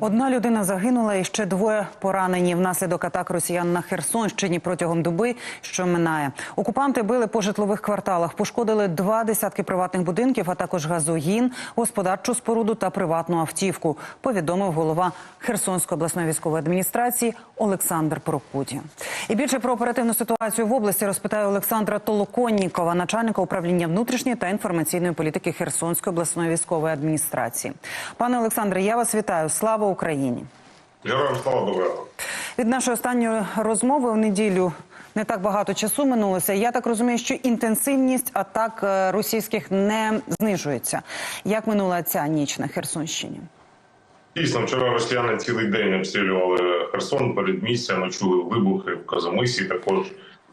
Одна людина загинула і ще двоє поранені внаслідок атак росіян на Херсонщині протягом доби, що минає. Окупанти били по житлових кварталах, пошкодили два десятки приватних будинків, а також газогін, господарчу споруду та приватну автівку. Повідомив голова Херсонської обласної військової адміністрації Олександр Прокуті. І більше про оперативну ситуацію в області розпитає Олександра Толоконнікова, начальника управління внутрішньої та інформаційної політики Херсонської обласної військової адміністрації. Пане Олександре, я вас вітаю. Слава Україні! Героям слава доброго. Від нашої останньої розмови в неділю не так багато часу минулося. Я так розумію, що інтенсивність атак е, російських не знижується. Як минула ця ніч на Херсонщині? Дійсно, вчора росіяни цілий день обстрілювали Херсон передмістя, ночули вибухи в Казамисі. Також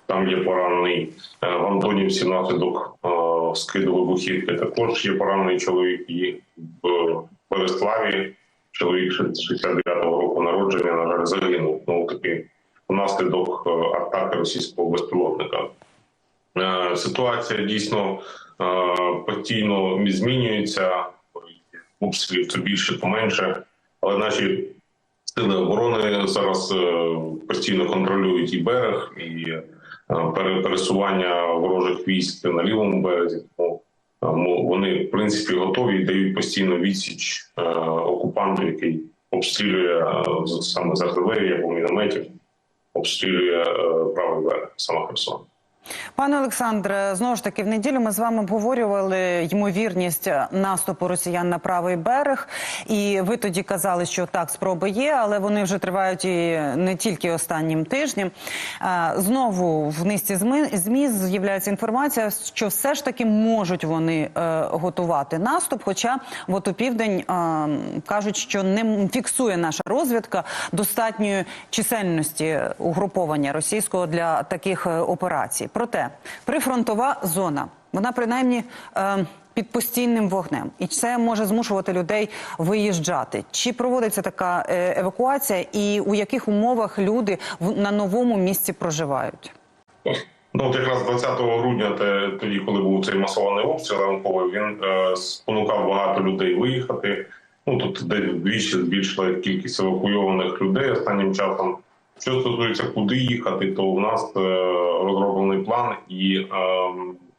там є поранений е, в Антонівці внаслідок е, скиду вибухівки. Також є поранений чоловік і в Переславі. Чоловік 69-го року народження, на жаль, загинув. Ну таки внаслідок е, атаки російського безпілотника. Е, Ситуація дійсно е, постійно змінюється. Обстрілів це більше, то менше. Але наші сили оборони зараз постійно контролюють і берег, і пересування ворожих військ на лівому березі. Тому вони в принципі готові і дають постійно відсіч е, окупанту, який обстрілює е, саме з артилерії або мінометів, обстрілює е, правий берег, саме Херсон. Пане Олександре, знову ж таки, в неділю ми з вами обговорювали ймовірність наступу росіян на правий берег. І ви тоді казали, що так, спроби є, але вони вже тривають і не тільки останнім тижнем. Знову в низці ЗМІ з'являється інформація, що все ж таки можуть вони е, готувати наступ. Хоча от у південь е, кажуть, що не фіксує наша розвідка достатньої чисельності угруповання російського для таких е, операцій. Проте прифронтова зона, вона принаймні. Е, під постійним вогнем, і це може змушувати людей виїжджати. Чи проводиться така е, евакуація, і у яких умовах люди на новому місці проживають? Ну, от якраз 20 грудня, те, тоді, коли був цей масований обстріл ранковий, він е, спонукав багато людей виїхати. Ну тут десь вдвічі збільшила кількість евакуйованих людей останнім часом. Що стосується куди їхати, то у нас е, розроблений план і е,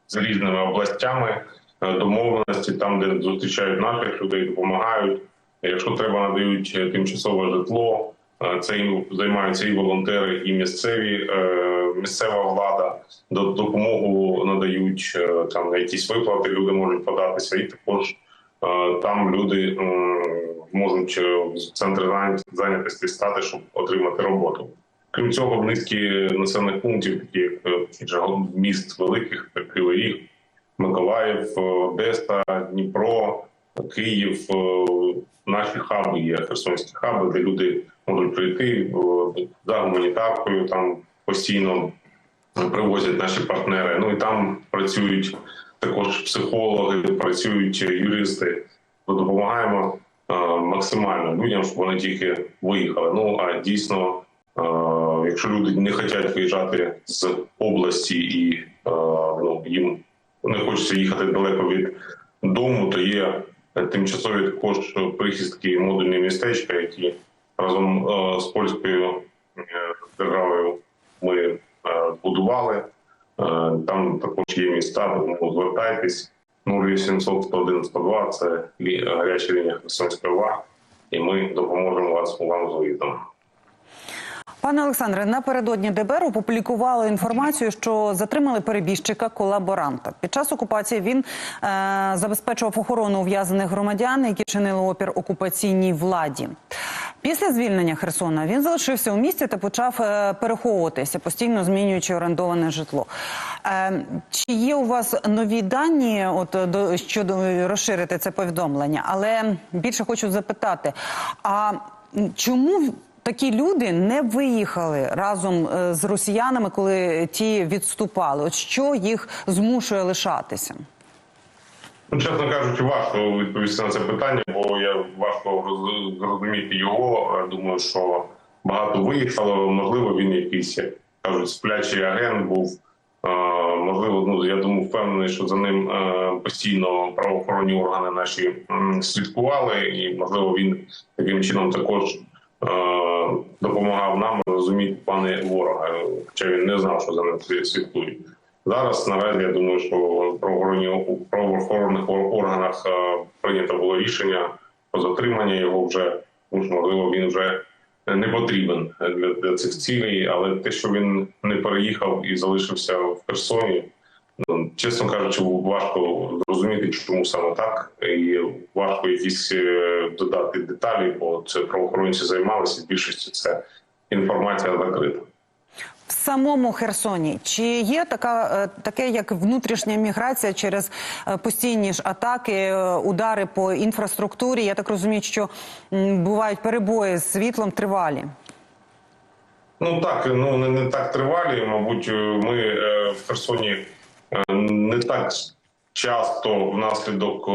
з різними областями е, домовленості, там де зустрічають наших людей, допомагають. Якщо треба, надають тимчасове житло. Цим займаються і волонтери, і місцеві місцева влада. До допомогу надають там якісь виплати. Люди можуть податися, і також там люди можуть е, в центри зайнятості стати, щоб отримати роботу. Крім цього, в низки населених пунктів, такі як е, міст великих, Кривий Миколаїв, е, Одеса, Дніпро, Київ. Наші хаби є херсонські хаби, де люди можуть прийти за гуманітаркою. Там постійно привозять наші партнери. Ну і там працюють також психологи, працюють юристи. Допомагаємо максимально людям, щоб вони тільки виїхали. Ну а дійсно, е, якщо люди не хочуть виїжджати з області і е, ну, їм не хочеться їхати далеко від дому, то є тимчасові також прихистки модульні містечка, які разом е, з польською е, державою ми е, будували. Е, Там також є міста, тому звертайтесь 0800 101 102 – це гаряча лінія Херсонської ОВА, і ми допоможемо вас вам з виїздом. Пане Олександре, напередодні ДБР опублікували інформацію, що затримали перебіжчика колаборанта. Під час окупації він е, забезпечував охорону ув'язаних громадян, які чинили опір окупаційній владі. Після звільнення Херсона він залишився у місті та почав е, переховуватися, постійно змінюючи орендоване житло. Е, чи є у вас нові дані, от е, до щодо розширити це повідомлення? Але більше хочу запитати: а чому такі люди не виїхали разом з росіянами, коли ті відступали? От що їх змушує лишатися? Ну, чесно кажучи, важко відповісти на це питання, бо я важко роз- зрозуміти його. Думаю, що багато виїхало. Можливо, він якийсь, як кажуть, сплячий агент був Е, Можливо, ну я думаю, впевнений, що за ним е, постійно правоохоронні органи наші слідкували, і можливо він таким чином також е, допомагав нам розуміти плани ворога, хоча він не знав, що за ним слід- слідкують. Зараз наразі я думаю, що в правоохоронних органах е, прийнято було рішення про затримання його вже тому що, можливо він вже не потрібен для, цих цілей, але те, що він не переїхав і залишився в Херсоні, ну чесно кажучи, важко зрозуміти, чому саме так, і важко якісь е, додати деталі, бо це правоохоронці займалися. В більшості це інформація закрита. В самому Херсоні чи є така е, таке, як внутрішня міграція через е, постійні ж атаки, е, удари по інфраструктурі? Я так розумію, що бувають перебої з світлом тривалі. Ну так, ну не, не так тривалі. Мабуть, ми е, в Херсоні е, не так часто внаслідок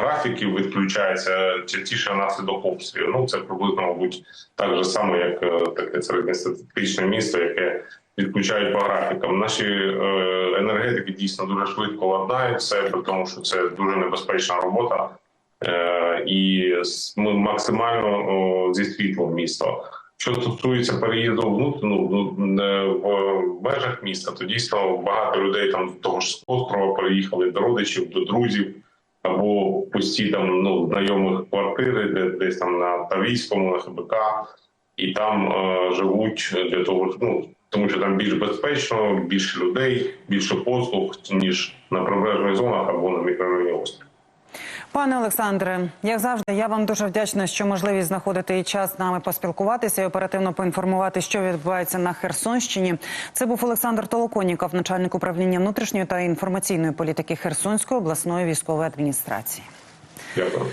графіків відключається, частіше внаслідок обстрілів. Ну це приблизно, мабуть, так же само, як е, таке середньостатистичне місто, яке відключають по графікам. Наші е, енергетики дійсно дуже швидко ладнають себе, тому що це дуже небезпечна робота. Е, і ми максимально зі світлом місто. Що стосується переїзду внутрішньо ну, в межах міста, то дійсно багато людей там з того ж з острова переїхали до родичів, до друзів або пусті там ну знайомих квартири, де десь там на Тавійському, на ХБК, і там е, живуть для того, ну тому що там більш безпечно, більше людей, більше послуг ніж на прибережних зонах або на мікрорайоні острів. Пане Олександре, як завжди, я вам дуже вдячна, що можливість знаходити і час з нами поспілкуватися і оперативно поінформувати, що відбувається на Херсонщині. Це був Олександр Толоконіков, начальник управління внутрішньої та інформаційної політики Херсонської обласної військової адміністрації. Дякую.